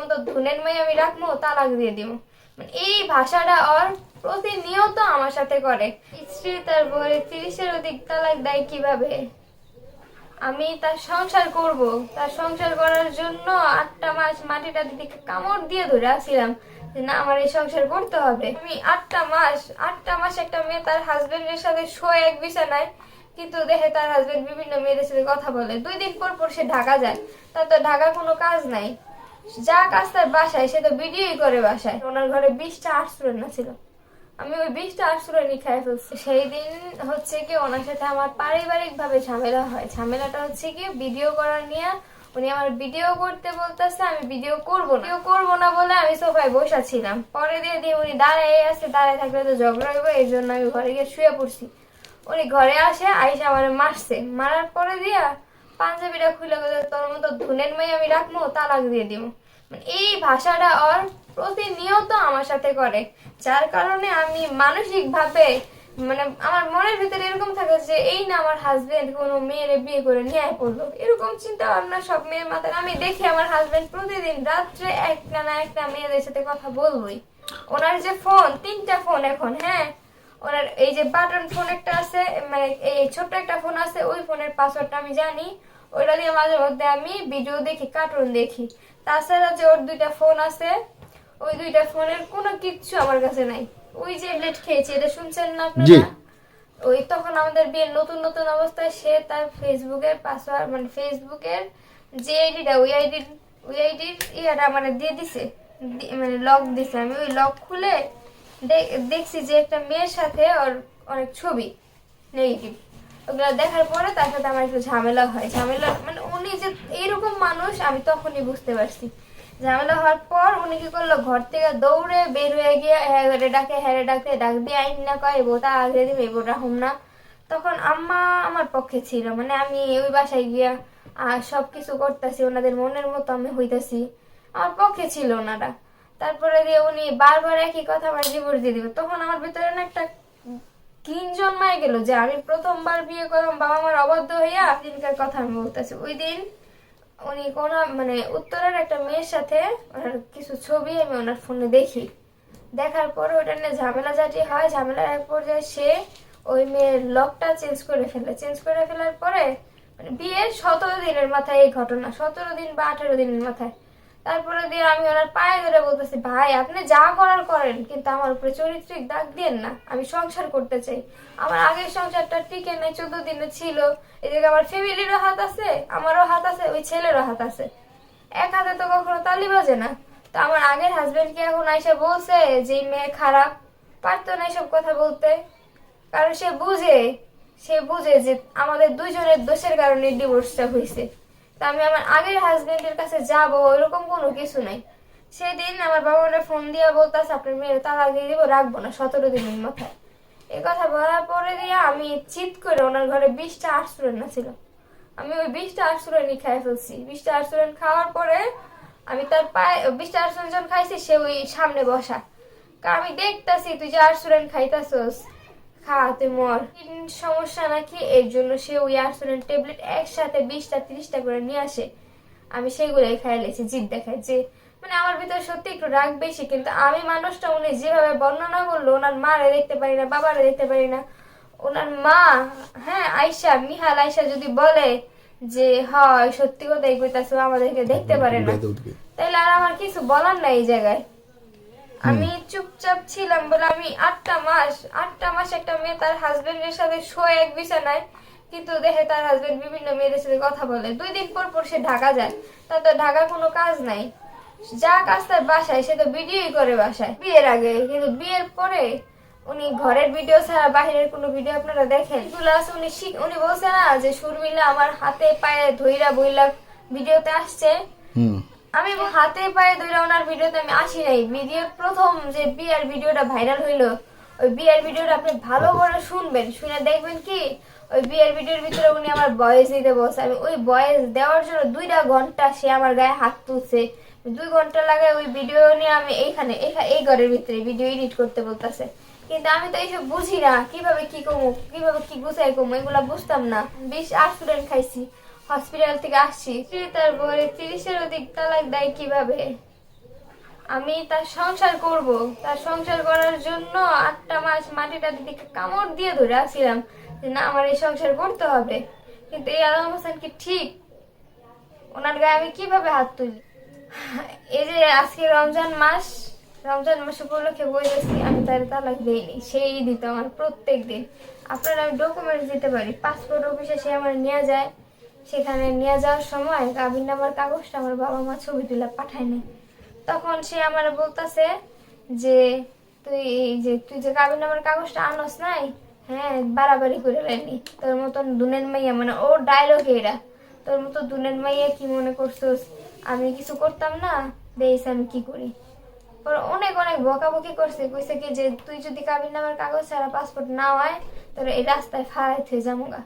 মতো ধুনের মেয়ে আমি রাখব তালাক দিয়ে দিব। মানে এই ভাষাটা ওর প্রতিনিয়ত আমার সাথে করে। স্ত্রী তার বলে তিরিশের অধিক তালাক দেয় কীভাবে? আমি তার সংসার করব। তার সংসার করার জন্য আটটা মাস মাটিটা দিদিকে কামড় দিয়ে ধরে আসছিলাম যে, না, আমার এই সংসার করতে হবে। আমি আটটা মাস আটটা মাস একটা মেয়ে তার হাজবেন্ডের সাথে শোয় এক বিছানায়, কিন্তু দেখে তার হাজবেন্ড বিভিন্ন মেয়েদের সাথে কথা বলে। দুই দিন পর পর সে ঢাকা যায়। তার তো ঢাকা কোনো কাজ নাই। যা কাজ তার বাসায় সে তো ভিডিওই করে বাসায়। ওনার ঘরে বিশটা আট না ছিল। আমি ওই বিশটা আটশোরানি খাই ফেলছি। সেই দিন হচ্ছে কি ওনার সাথে আমার পারিবারিক ভাবে ঝামেলা হয়। ঝামেলাটা হচ্ছে কি ভিডিও করা নিয়ে উনি আমার ভিডিও করতে বলতেছে আমি ভিডিও করব না। ভিডিও করব না বলে আমি সোফায় বসা ছিলাম। পরে দিয়ে দিয়ে উনি দাঁড়ায় আসছে দাঁড়ায় থাকলে তো ঝগড়া হইব এই জন্য আমি ঘরে গিয়ে শুয়ে পড়ছি। উনি ঘরে আসে আইসা আমার মারছে। মারার পরে দিয়া পাঞ্জাবিটা খুলে গেলে তোর মতো ধুনের মেয়ে আমি রাখব তালাক দিয়ে দিব। এই ভাষাটা ওর প্রতিনিয়ত আমার সাথে করে, যার কারণে আমি মানসিক ভাবে মানে আমার মনের ভিতরে এরকম থাকে যে এই না আমার হাজবেন্ড কোনো মেয়েরে বিয়ে করে নিয়ে পড়ল এরকম চিন্তা ভাবনা সব মেয়ের মাথায়। আমি দেখি আমার হাজবেন্ড প্রতিদিন রাত্রে একটা না একটা মেয়েদের সাথে কথা বলবোই। ওনার যে ফোন তিনটা ফোন এখন হ্যাঁ? ওনার এই যে বাটন ফোন একটা আছে মানে এই ছোট্ট একটা ফোন আছে, ওই ফোনের পাসওয়ার্ডটা আমি জানি। ওইটা দিয়ে মাঝে মধ্যে আমি ভিডিও দেখি কার্টুন দেখি। তাছাড়া যে ওর দুইটা ফোন আছে ওই দুইটা ফোনের কোনো কিচ্ছু আমার কাছে নাই। ওই যে ব্লেড খেয়েছি এটা শুনছেন না আপনারা? ওই তখন আমাদের বিয়ের নতুন নতুন অবস্থায় সে তার ফেসবুকের পাসওয়ার্ড মানে ফেসবুকের যে আইডিটা ওই আইডির ওই আইডির ইয়াটা মানে দিয়ে দিছে। মানে লক দিছে। আমি ওই লক খুলে দেখছি যে একটা মেয়ের সাথে ওর অনেক ছবি নেগেটিভ দেখার পরে তার সাথে আমার একটু ঝামেলা হয়। ঝামেলা মানে উনি যে এইরকম মানুষ, আমি তখনই বুঝতে পারছি। ঝামেলা হওয়ার পর উনি কি করল, ঘর থেকে দৌড়ে বের হয়ে গিয়ে হ্যাঁ ডাকে হ্যাঁ ডাকে, ডাক দিয়ে আইন না কয় বোটা আগে দিবে বোটা হোম না। তখন আম্মা আমার পক্ষে ছিল মানে আমি ওই বাসায় গিয়া আর সব কিছু করতেছি, ওনাদের মনের মতো আমি হইতাছি। আমার পক্ষে ছিল ওনারা। তারপরে দিয়ে উনি বারবার একই কথা আমার জীবন দিয়ে দিবে। তখন আমার ভিতরে না একটা কিন জন্মায় গেল যে আমি প্রথমবার বিয়ে করলাম বাবা মার অবাধ্য হইয়া দিনকার কথা আমি বলতেছি। ওই দিন উনি কোন মানে উত্তরের একটা মেয়ের সাথে ওনার কিছু ছবি আমি ওনার ফোনে দেখি। দেখার পরে ওটা নিয়ে ঝামেলা জাতি হয়, ঝামেলার এক পর্যায়ে সে ওই মেয়ের লকটা চেঞ্জ করে ফেলে। চেঞ্জ করে ফেলার পরে মানে বিয়ের সতেরো দিনের মাথায় এই ঘটনা, সতেরো দিন বা আঠেরো দিনের মাথায়। তারপরে দিয়ে আমি ওনার পায়ে ধরে বলতেছি, ভাই, আপনি যা করার করেন, কিন্তু আমার উপরে চরিত্রিক দাগ দিয়েন না। আমি সংসার করতে চাই। আমার আগের সংসারটা টিকে নাই, চোদ্দ দিনে ছিল। এদিকে আমার ফ্যামিলিরও হাত আছে, আমারও হাত আছে, ওই ছেলেরও হাত আছে। এক হাতে তো কখনো তালি বাজে না। তো আমার আগের হাজবেন্ড কি এখন আইসা বলছে যে মেয়ে খারাপ? পারতো না এসব কথা বলতে। কারণ সে বুঝে সে বুঝে যে আমাদের দুইজনের দোষের কারণে ডিভোর্সটা হয়েছে। তা আমি আমার আগের হাজবেন্ডের কাছে যাব এরকম কোনো কিছু নাই। সেদিন আমার বাবা মনে ফোন দিয়ে বলতেছে, আপনার মেয়ের তালাক দিয়ে দিব, রাখব না, সতেরো দিনের মাথায়। এই কথা বলার পরে দিয়ে আমি চিৎ করে ওনার ঘরে বিশটা আট স্টুডেন্ট ছিল আমি ওই বিশটা আট স্টুডেন্টই খাই ফেলছি। বিশটা স্টুডেন্ট খাওয়ার পরে আমি তার পায়ে বিশটা আট স্টুডেন্ট খাইছি, সে ওই সামনে বসা। কারণ আমি দেখতাছি, তুই যে আট স্টুডেন্ট খাইতাছস। খাওয়াতে মর। সমস্যা নাকি? এর জন্য সে ওই আর্সেনাল ট্যাবলেট একসাথে বিশটা তিরিশটা করে নিয়ে আসে। আমি সেগুলোই খাই লেছি জিদ দেখায় যে মানে আমার ভিতরে সত্যি একটু রাগ বেশি কিন্তু আমি মানুষটা উনি যেভাবে বর্ণনা করল ওনার মা মারে দেখতে পারি না বাবারে দেখতে পারি না। ওনার মা হ্যাঁ আয়সা মিহাল আয়সা যদি বলে যে হয় সত্যি কথাই কইতাছো আমাদেরকে দেখতে পারে না। তাহলে আর আমার কিছু বলার নাই এই জায়গায়। আমি চুপচাপ ছিলাম বলে আমি আটটা মাস আটটা মাস একটা মেয়ে তার হাজবেন্ডের সাথে শোয় এক বিছানায়। কিন্তু দেখে তার হাজবেন্ড বিভিন্ন মেয়েদের সাথে কথা বলে। দুই দিন পর পর সে ঢাকা যায়। তার তো ঢাকা কোনো কাজ নাই। যা কাজ তার বাসায়, সে তো ভিডিওই করে বাসায়। বিয়ের আগে, কিন্তু বিয়ের পরে উনি ঘরের ভিডিও ছাড়া বাইরের কোনো ভিডিও আপনারা দেখেন? প্লাস উনি শিখ উনি বলছে না যে সুরমিলা আমার হাতে পায়ে ধইরা বইলা ভিডিওতে আসছে। আমি হাতে পায়ে ধরে ওনার ভিডিওতে আমি আসি নাই। ভিডিওর প্রথম যে বিয়ার ভিডিওটা ভাইরাল হইল, ওই বিয়ার ভিডিওটা আপনি ভালো করে শুনবেন। শুনে দেখবেন কি, ওই বিয়ার ভিডিওর ভিতরে উনি আমার বয়েস দিতে বলছে। আমি ওই বয়েস দেওয়ার জন্য দুইটা ঘণ্টা সে আমার গায়ে হাত তুলছে। দুই ঘণ্টা লাগে ওই ভিডিও নিয়ে আমি এইখানে, এইখা- এই ঘরের ভিতরে ভিডিও এডিট করতে বলতেছে। কিন্তু আমি তো এইসব বুঝি না। কীভাবে কি কমু কীভাবে কি গুছাই কমু এগুলা বুঝতাম না। বিশ আট স্টুডেন্ট খাইছি। হসপিটাল থেকে আসছি। তার বলে তিরিশের অধিক তালাক দেয় কীভাবে? আমি তার সংসার করব। তার সংসার করার জন্য আটটা মাস মাটিটার দিকে কামড় দিয়ে ধরে আসছিলাম যে, না, আমার এই সংসার করতে হবে। কিন্তু এই আলম হোসেন কি ঠিক? ওনার গায়ে আমি কীভাবে হাত তুলি? এই যে আজকে রমজান মাস রমজান মাস উপলক্ষে বই বলেছি আমি তার তালাক দিইনি। সেই দিত আমার প্রত্যেক দিন। আপনারা আমি ডকুমেন্টস দিতে পারি পাসপোর্ট অফিসে সে আমার নিয়ে যায়। সেখানে নিয়ে যাওয়ার সময় কাবিন নামার কাগজটা আমার বাবা মা ছবি তুলে পাঠায়নি। তখন সে আমার বলতেছে যে, তুই যে তুই যে কাবিন নামার কাগজটা আনস নাই হ্যাঁ বাড়াবাড়ি করে লেনি তোর মতন দুনের মাইয়া মানে ও ডায়লগ এরা। তোর মতো দুনের মাইয়া কি মনে করছোস? আমি কিছু করতাম না, দেইস আমি কি করি? পর অনেক অনেক বকাবকি করছে। কইছে কি যে, তুই যদি কাবিন নামার কাগজ ছাড়া পাসপোর্ট না হয় তোর এই রাস্তায় ফাড়াই থয়ে যামুগা।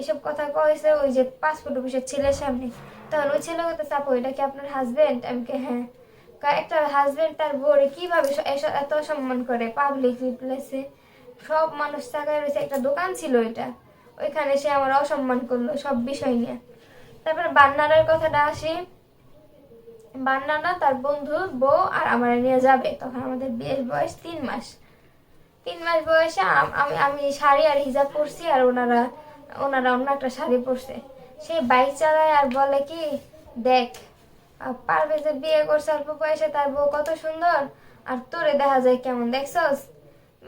এসব কথা কয়েছে ওই যে পাসপোর্ট অফিসের ছেলের সামনে। তখন ওই ছেলে হতে চাপো এটা কি আপনার হাজবেন্ড আমি কে হ্যাঁ। একটা হাজবেন্ড তার বউরে কীভাবে এত সম্মান করে? পাবলিক প্লেসে সব মানুষ তাকায় রয়েছে, একটা দোকান ছিল এটা ওইখানে সে আমার অসম্মান করল সব বিষয় নিয়ে। তারপরে বান্নারের কথাটা আসি। বান্নানা তার বন্ধুর বউ আর আমার নিয়ে যাবে। তখন আমাদের বিয়ের বয়স তিন মাস। তিন মাস বয়সে আমি আমি শাড়ি আর হিজাব পরছি আর ওনারা ওনারা অন্য একটা শাড়ি পরছে। সেই বাইক চালায় আর বলে কি, দেখ পারবে যে বিয়ে করছে অল্প বয়সে, তার বউ কত সুন্দর, আর তোরে দেখা যায় কেমন, দেখছস?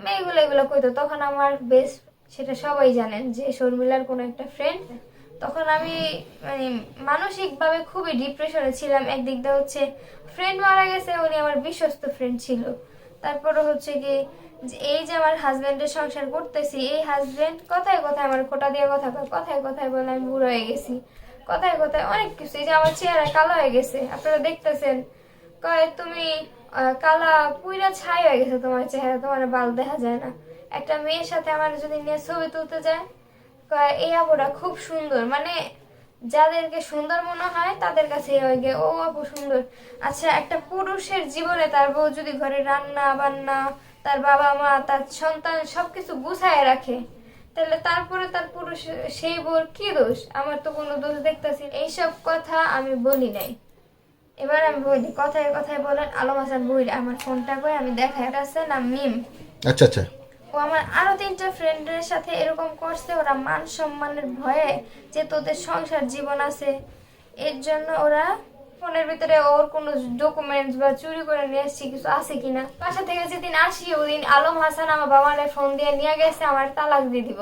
মেয়েগুলো এগুলো কইতো। তখন আমার বেশ, সেটা সবাই জানেন যে শর্মিলার কোনো একটা ফ্রেন্ড তখন আমি মানে মানসিকভাবে খুবই ডিপ্রেশনে ছিলাম। একদিক দিয়ে হচ্ছে ফ্রেন্ড মারা গেছে, উনি আমার বিশ্বস্ত ফ্রেন্ড ছিল। তারপরে হচ্ছে কি এই যে আমার হাজবেন্ডের সংসার করতেছি, এই হাজবেন্ড কথায় কথায় আমার খোটা দিয়ে কথা কয়, কথায় কথায় বলে আমি বুড়ো হয়ে গেছি। কথায় কথায় অনেক কিছু, এই যে আমার চেহারা কালো হয়ে গেছে। আপনারা দেখতেছেন, কয় তুমি কালা পুইরা ছাই হয়ে গেছে তোমার চেহারা, তোমার বাল দেখা যায় না। একটা মেয়ের সাথে আমার যদি নিয়ে ছবি তুলতে যায়, কয় এই আপুটা খুব সুন্দর মানে যাদেরকে সুন্দর মনে হয় তাদের কাছে ও আপু সুন্দর। আচ্ছা একটা পুরুষের জীবনে তার বউ যদি ঘরে রান্না বান্না তার বাবা মা তার সন্তান সবকিছু গুছায় রাখে। তাহলে তারপরে তার পুরুষ সেই বউর কি দোষ? আমার তো কোনো দোষ দেখতেছি। এইসব কথা আমি বলি নাই। এবার আমি বলি কথায় কথায় বলেন আলম হাসান বইরা আমার ফোনটা করে আমি এটা আছে না মিম। আচ্ছা আচ্ছা। ও আমার আরও তিনটা ফ্রেন্ডের সাথে এরকম করছে ওরা মান সম্মানের ভয়ে যে তোদের সংসার জীবন আছে এর জন্য ওরা ফোনের ভিতরে ওর কোনো ডকুমেন্টস বা চুরি করে নিয়ে এসছি কিছু আছে কিনা? বাসা থেকে যেদিন আসি, ওদিন আলম হাসান আমার বাবারে ফোন দিয়ে নিয়ে গেছে, আমার তালাক দিয়ে দিব।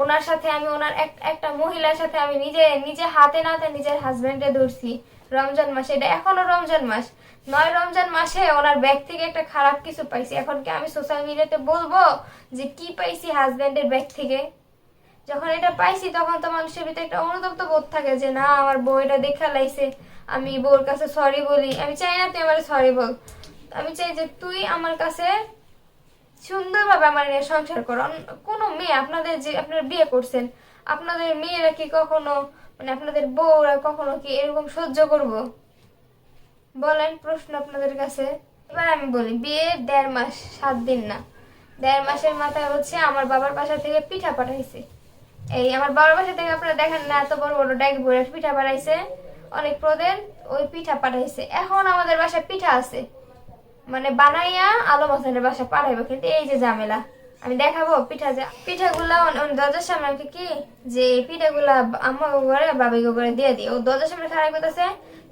ওনার সাথে আমি, ওনার একটা মহিলার সাথে আমি নিজে নিজে হাতে নাতে নিজের হাজবেন্ডে ধরছি। রমজান মাসে, এটা এখনও রমজান মাস। নয় রমজান মাসে ওনার ব্যাগ থেকে একটা খারাপ কিছু পাইছি। এখন কি আমি সোশ্যাল মিডিয়াতে বলব যে কি পাইছি হাজবেন্ডের ব্যাগ থেকে? যখন এটা পাইছি, তখন তো মানুষের ভিতরে একটা অনুতপ্ত বোধ থাকে যে, না, আমার বউ এটা দেখা লাইছে। আমি বউর কাছে সরি বলি। আমি চাই না তুই আমার সরি বল। আমি চাই যে তুই আমার কাছে সুন্দরভাবে আমার নিয়ে সংসার করো। কোনো মেয়ে আপনাদের যে, আপনারা বিয়ে করছেন, আপনাদের মেয়েরা কি কখনো মানে আপনাদের বউরা কখনো কি এরকম সহ্য করব? বলেন প্রশ্ন আপনাদের কাছে। এবার আমি বলি, বিয়ে দেড় মাস, সাত দিন না। দেড় মাসের মাথায় হচ্ছে আমার বাবার বাসা থেকে পিঠা পাঠাইছে। এই আমার বাবার বাসা থেকে আপনারা দেখেন না, এত বড় বড় বড় পিঠা পাঠাইছে অনেক প্রদের ওই পিঠা পাঠাইছে। এখন আমাদের বাসায় পিঠা আছে। মানে বানাইয়া আলো মাসানের বাসা পাঠাইবো, কিন্তু এই যে ঝামেলা। আমি দেখাবো পিঠা যে, পিঠাগুলা দরজার সামনে আমাকে কি যে পিঠাগুলা আম্মা ঘরে বাবি ঘরে দিয়ে দিই। ও দরজার সামনে খারাপ করতেছে,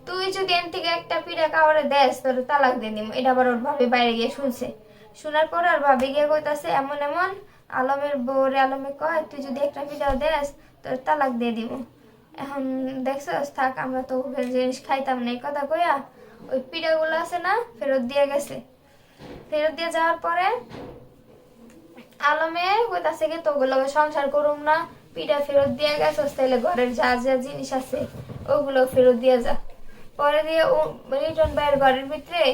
তুই যদি এন থেকে একটা পিঠা কাউরে দেস তোর তালাক দিয়ে দিব এটা আবার ওর ভাবি বাইরে গিয়ে শুনছে। শোনার পর আর ভাবি গিয়ে কইতাছে, এমন এমন, আলমের বউরে আলমে কয়, তুই যদি একটা পিঠা দেস তোর তালাক দিয়ে দিব এখন দেখছস, থাক, আমরা তো জিনিস খাইতাম না, এই কথা কইয়া ওই পিঠাগুলো আছে না, ফেরত দিয়ে গেছে। ফেরত দিয়ে যাওয়ার পরে আলমে কইতাছে কি তোগুলো সংসার করুম না, পিঠা ফেরত দিয়ে গেছস তাহলে ঘরের যা যা জিনিস আছে, ওগুলো ফেরত দিয়ে যা। পরে দিয়ে ও রিটন ভাইয়ের ঘরের ভিতরে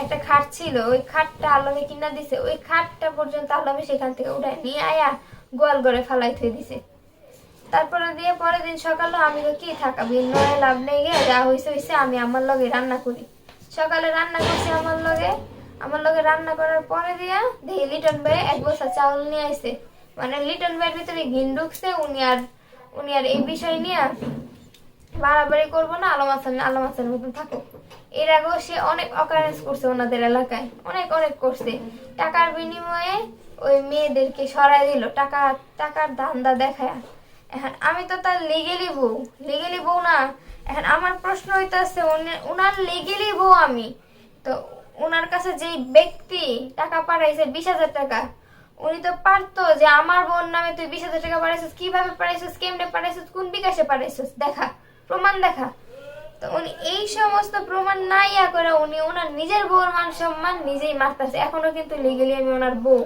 একটা খাট ছিল, ওই খাটটা আলমে কিনা দিছে, ওই খাটটা পর্যন্ত আলমে সেখান থেকে উঠায় নিয়ে আয়া গোয়াল ঘরে ফালাই থয়ে দিছে। তারপরে দিয়ে পরের দিন সকালে আমি তো কি থাকাবি নয় লাভ নেই গে, যা হয়েছে হয়েছে আমি আমার লগে রান্না করি। সকালে রান্না করছি আমার লগে। আমার লগে রান্না করার পরে দিয়া দেখি লিটন ভাই এক বস্তা চাউল নিয়ে আসছে মানে লিটন ভাইয়ের ভিতরে ঘিন ঢুকছে, উনি আর উনি আর এই বিষয় নিয়ে বাড়াবাড়ি করব না, আলম হাসান, আলম হাসানের মতন থাকুক। এর আগেও সে অনেক অকারেন্স করছে ওনাদের এলাকায়, অনেক অনেক করছে। টাকার বিনিময়ে ওই মেয়েদেরকে সরাই দিল, টাকা, টাকার ধান্দা দেখায়। এখন আমি তো তার লিগেলি বউ। লিগেলি বউ না। এখন আমার প্রশ্ন হইতেছে ওনার লিগেলি বউ আমি। তো ওনার কাছে যেই ব্যক্তি টাকা পাঠাইছে বিশ হাজার টাকা, উনি তো পারতো যে আমার বোন নামে তুই বিশ হাজার টাকা পাঠাইছিস, কীভাবে পাঠাইছিস, কেমনে পাঠাইছিস, কোন বিকাশে পাঠাইছিস? দেখা, প্রমাণ দেখা। তো উনি এই সমস্ত প্রমাণ না ইয়া করে উনি ওনার নিজের বউর মান সম্মান নিজেই মারতেছে। এখনও কিন্তু লিগেলি আমি ওনার বউ।